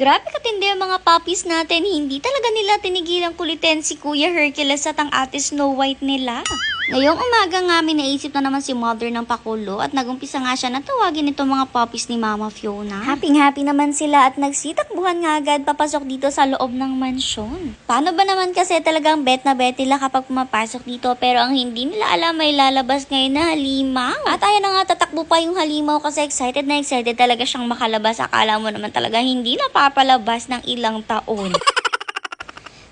Grabe katindi ang mga puppies natin. Hindi talaga nila tinigilang kulitin si Kuya Hercules at ang ate Snow White nila. Ngayong umaga nga, may naisip na naman si mother ng pakulo at nagumpisa nga siya na tawagin itong mga puppies ni Mama Fiona. Happy-happy naman sila at nagsitakbuhan nga agad papasok dito sa loob ng mansyon. Paano ba naman kasi talagang bet na bet nila kapag pumapasok dito pero ang hindi nila alam may lalabas ngayon na halimaw. At ayan na nga, tatakbo pa yung halimaw kasi excited na excited talaga siyang makalabas. Akala mo naman talaga hindi napapalabas ng ilang taon.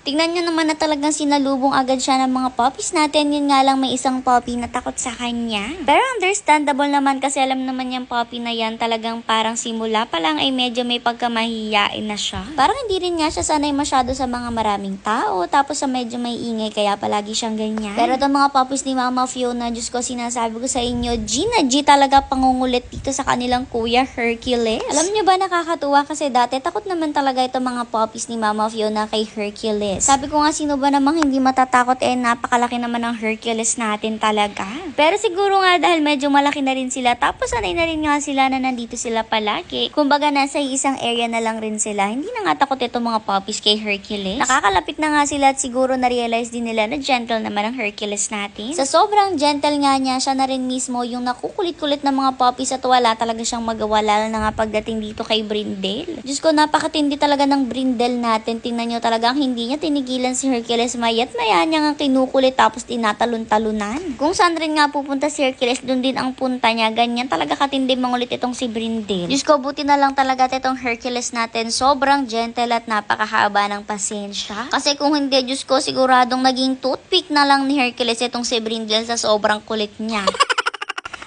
Tingnan nyo naman na talagang sinalubong agad siya ng mga puppies natin. Yun nga lang may isang puppy na takot sa kanya. Pero understandable naman kasi alam naman yung puppy na yan talagang parang simula pa lang ay medyo may pagkamahiyain na siya. Parang hindi rin nga siya sanay masyado sa mga maraming tao tapos sa medyo may ingay kaya palagi siyang ganyan. Pero itong mga puppies ni Mama Fiona, Diyos ko sinasabi ko sa inyo, G na G talaga pangungulit dito sa kanilang kuya Hercules. Alam nyo ba nakakatuwa kasi dati takot naman talaga itong mga puppies ni Mama Fiona kay Hercules. Sabi ko nga sino ba namang hindi matatakot eh napakalaki naman ng Hercules natin talaga. Pero siguro nga dahil medyo malaki na rin sila tapos sanay na rin nga sila na nandito sila palagi. Kumbaga nasa isang area na lang rin sila. Hindi na nga takot itong mga puppies kay Hercules. Nakakalapit na nga sila at siguro na-realize din nila na gentle naman ang Hercules natin. Sa sobrang gentle nga niya, siya na rin mismo yung nakukulit-kulit ng mga puppies at wala talaga siyang magawa lalo na nga pagdating dito kay Brindle. Diyos ko, napakatindi talaga ng Brindle natin. Tingnan nyo talagang hindi niya tinigilan si Hercules mayat maya niya nga kinukulit tapos tinatalon-talunan. Kung saan rin nga pupunta si Hercules, doon din ang punta niya. Ganyan talaga katindi mangulit itong si Brindle. Diyos ko, buti na lang talaga at itong Hercules natin. Sobrang gentle at napakahaba ng pasensya. Kasi kung hindi, Diyos ko, siguradong naging toothpick na lang ni Hercules itong si Brindle sa sobrang kulit niya.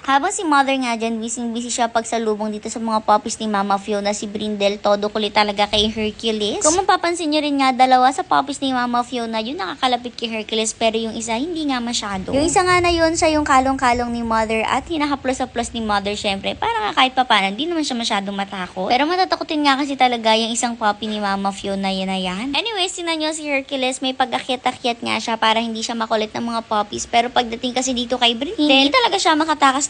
Habang si mother nga dyan, busy-busy siya pagsalubong dito sa mga puppies ni Mama Fiona, si Brindle, todo kulit talaga kay Hercules. Kung mapapansin nyo rin nga, dalawa sa puppies ni Mama Fiona, yun nakakalapit kay Hercules, pero yung isa hindi nga masyado. Yung isa nga na yun, siya yung kalong-kalong ni mother at hinahaplos-haplos ni mother, syempre, para nga kahit papaano, hindi naman siya masyadong matakot. Pero matatakotin nga kasi talaga yung isang puppy ni Mama Fiona, yan na yan. Anyways, tinan nyo si Hercules, may pag-akyat-akyat nga siya para hindi siya makulit ng mga puppies, pero pagdating kasi dito kay Brindle, hindi talaga siya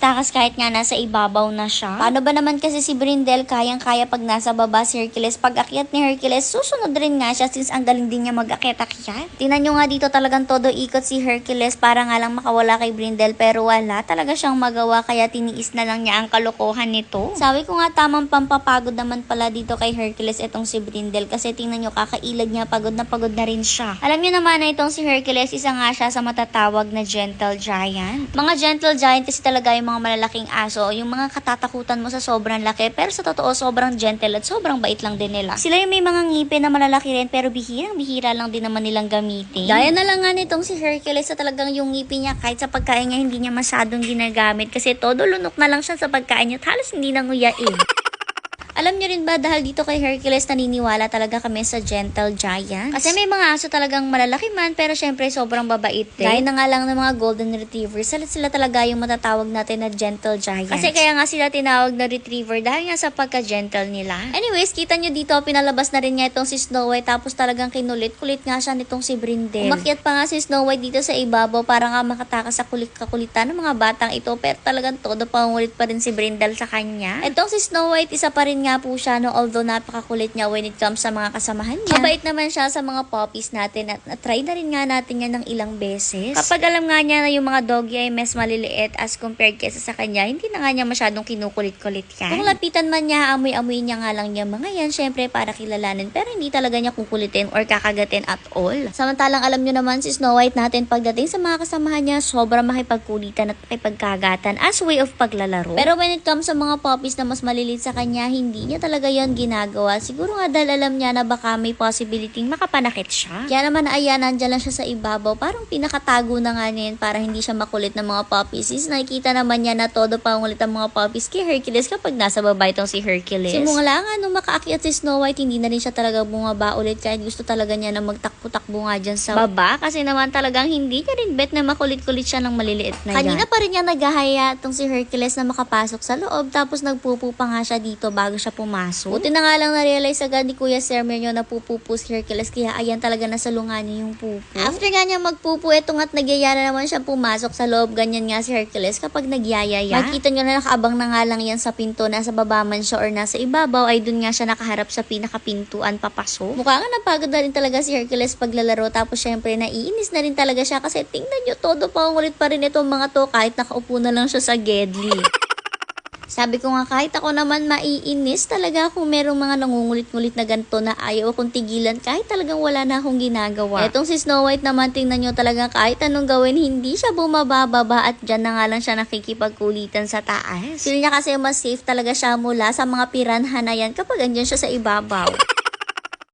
makatakas-takas kahit nga nasa ibabaw na siya. Paano ba naman kasi si Brindle kayang-kaya pag nasa baba si Hercules? Pag akyat ni Hercules, susunod rin nga siya since ang galing din niya mag-akyat-akyat. Tinan nyo nga dito talagang todo ikot si Hercules para nga lang makawala kay Brindle pero wala talaga siyang magawa kaya tiniis na lang niya ang kalokohan nito. Sabi ko nga tamang pampapagod naman pala dito kay Hercules itong si Brindle kasi tingnan nyo kakailag niya pagod na pagod na rin siya. Alam niyo naman na itong si Hercules isa nga siya sa matatawag na gentle giant. Mga gentle giant kasi talaga yung mga malalaking aso, yung mga katatakutan mo sa sobrang laki pero sa totoo sobrang gentle at sobrang bait lang din nila. Sila yung may mga ngipin na malalaki rin pero bihirang bihira lang din naman nilang gamitin. Gaya na lang nga nitong si Hercules sa talagang yung ngipin niya kahit sa pagkain niya hindi niya masyadong ginagamit kasi todo lunok na lang siya sa pagkain niya at halos hindi na nguyain. Alam niyo rin ba dahil dito kay Hercules naniniwala talaga kami sa gentle giants? Kasi may mga aso talagang malalaki man pero syempre sobrang babait din. Gaya na nga lang ng mga golden retrievers, sila, sila talaga yung matatawag natin na gentle giants. Kasi kaya nga sila tinawag na retriever dahil nga sa pagka-gentle nila. Anyways, kita nyo dito, pinalabas na rin niya itong si Snow White tapos talagang kinulit-kulit nga siya nitong si Brindle. Umakyat pa nga si Snow White dito sa ibabaw para nga makatakas sa kulit-kakulitan ng mga batang ito pero talagang todo pangulit pa rin si Brindle sa kanya. Itong si Snow White, isa pa rin nga po siya no although napakakulit niya when it comes sa mga kasamahan niya. Mabait naman siya sa mga puppies natin at na-try na rin nga natin yan ng ilang beses. Kapag alam nga niya na yung mga doggy ay mas maliliit as compared kesa sa kanya, hindi na nga niya masyadong kinukulit-kulit yan. Kung lapitan man niya, amoy-amoy niya nga lang niya mga yan, syempre para kilalanin pero hindi talaga niya kukulitin or kakagatin at all. Samantalang alam niyo naman si Snow White natin pagdating sa mga kasamahan niya, sobrang makipagkulitan at makipagkagatan as way of paglalaro. Pero when it comes sa mga puppies na mas maliliit sa kanya, hindi niya talaga yon ginagawa. Siguro nga dahil alam niya na baka may possibility makapanakit siya. Kaya naman ayan, nandyan lang siya sa ibabaw. Parang pinakatago na nga niya para hindi siya makulit ng mga puppies. Since nakikita naman niya na todo pangulit ang mga puppies kay Hercules kapag nasa baba itong si Hercules. Simula nga nung makaakyat si Snow White, hindi na rin siya talaga bumaba ulit kahit gusto talaga niya na magtakbo-takbo nga dyan sa baba. Kasi naman talagang hindi niya rin bet na makulit-kulit siya ng maliliit na yan. Kanina pa rin niya naghahaya itong si Hercules na makapasok sa loob tapos nagpupo pa nga siya dito bago siya siya pumasok. Buti na nga lang na-realize agad ni Kuya Sermer na pupupo si Hercules kaya ayan talaga nasa lunga niya yung pupo. After nga niya magpupo, eto nga't nagyayara naman siya pumasok sa loob. Ganyan nga si Hercules kapag nagyayaya. Makita nyo na nakaabang na nga lang yan sa pinto. Nasa baba man siya or nasa ibabaw ay dun nga siya nakaharap sa pinakapintuan papasok. Mukha nga napagod na rin talaga si Hercules paglalaro. Tapos syempre naiinis na rin talaga siya kasi tingnan nyo todo pa ulit pa rin itong mga to kahit nakaupo na lang siya sa gedli. Sabi ko nga kahit ako naman maiinis talaga kung merong mga nangungulit-ngulit na ganito na ayaw akong tigilan kahit talagang wala na akong ginagawa. Etong si Snow White naman tingnan nyo talaga kahit anong gawin hindi siya bumababa at dyan na nga lang siya nakikipagkulitan sa taas. Feel niya kasi mas safe talaga siya mula sa mga piranha na yan kapag andyan siya sa ibabaw.